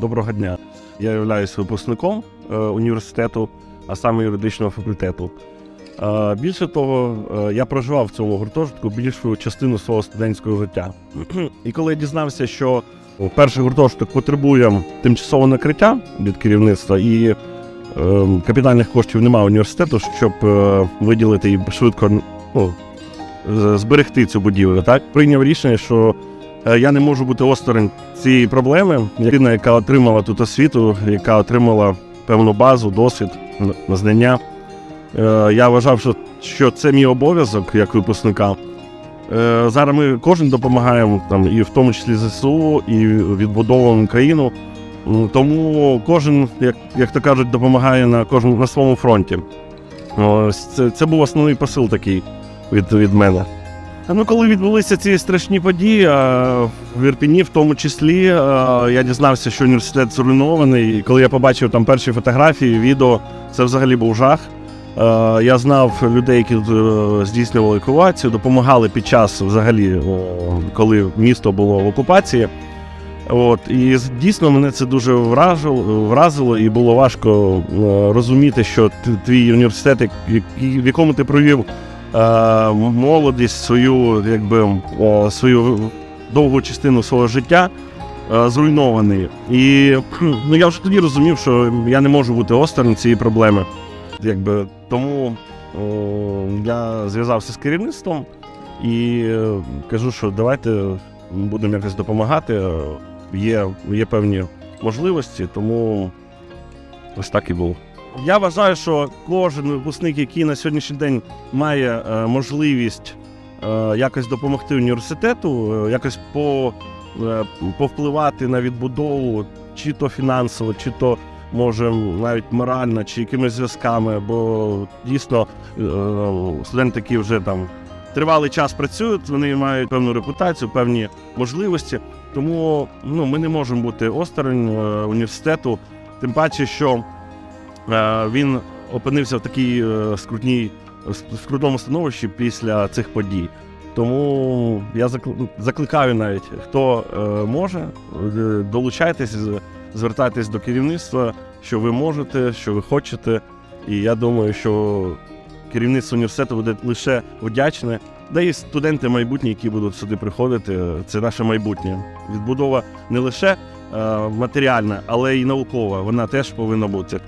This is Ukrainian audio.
Доброго дня. Я являюсь випускником е, університету, а саме юридичного факультету. Е, Більше того, е, я проживав в цьому гуртожитку більшу частину свого студентського життя. І коли я дізнався, що перший гуртожиток потребує тимчасового накриття від керівництва і капітальних коштів немає університету, щоб виділити і швидко ну, зберегти цю будівлю, так прийняв рішення, що я не можу бути осторонь цієї проблеми. Людина, яка отримала тут освіту, яка отримала певну базу, досвід, знання. Е, Я вважав, що, це мій обов'язок як випускника. Е, Зараз ми кожен допомагаємо там, і в тому числі ЗСУ, і відбудовуємо країну. Тому кожен, як, як то кажуть, допомагає на кожному на своєму фронті. Це, це був основний посил такий від, від мене. Ну, коли відбулися ці страшні події, в Ірпіні, в тому числі, я дізнався, що університет зруйнований. І коли я побачив там перші фотографії, відео, це взагалі був жах. Я знав людей, які е, здійснювали евакуацію, допомагали під час взагалі, коли місто було в окупації. От, і дійсно мене це дуже вражило, вразило, і було важко е, розуміти, що твій університет, в якому ти провів молодість, свою, якби, е, свою довгу частину свого життя е, зруйнований. І ну, я вже тоді розумів, що я не можу бути осторонь цієї проблеми. Якби, тому о, я зв'язався з керівництвом і е, кажу, що давайте будемо якось допомагати. Е, Є, є певні можливості, тому ось так і було. Я вважаю, що кожен випускник, який на сьогоднішній день має е, можливість е, якось допомогти університету, е, якось по, повпливати на відбудову, чи то фінансово, чи то може навіть морально, чи якимись зв'язками, бо дійсно студенти, вже там тривалий час працюють, вони мають певну репутацію, певні можливості. Тому ну, ми не можемо бути осторонь університету, тим паче, що він опинився в такій е, скрутній, скрутному становищі після цих подій. Тому я закликаю навіть, хто е, може, е, долучайтесь, звертайтесь до керівництва, що ви можете, що ви хочете. І я думаю, що керівництво університету буде лише вдячне. Да і студенти майбутні, які будуть сюди приходити, це наше майбутнє. Відбудова не лише е, матеріальна, але й наукова. Вона теж повинна бути.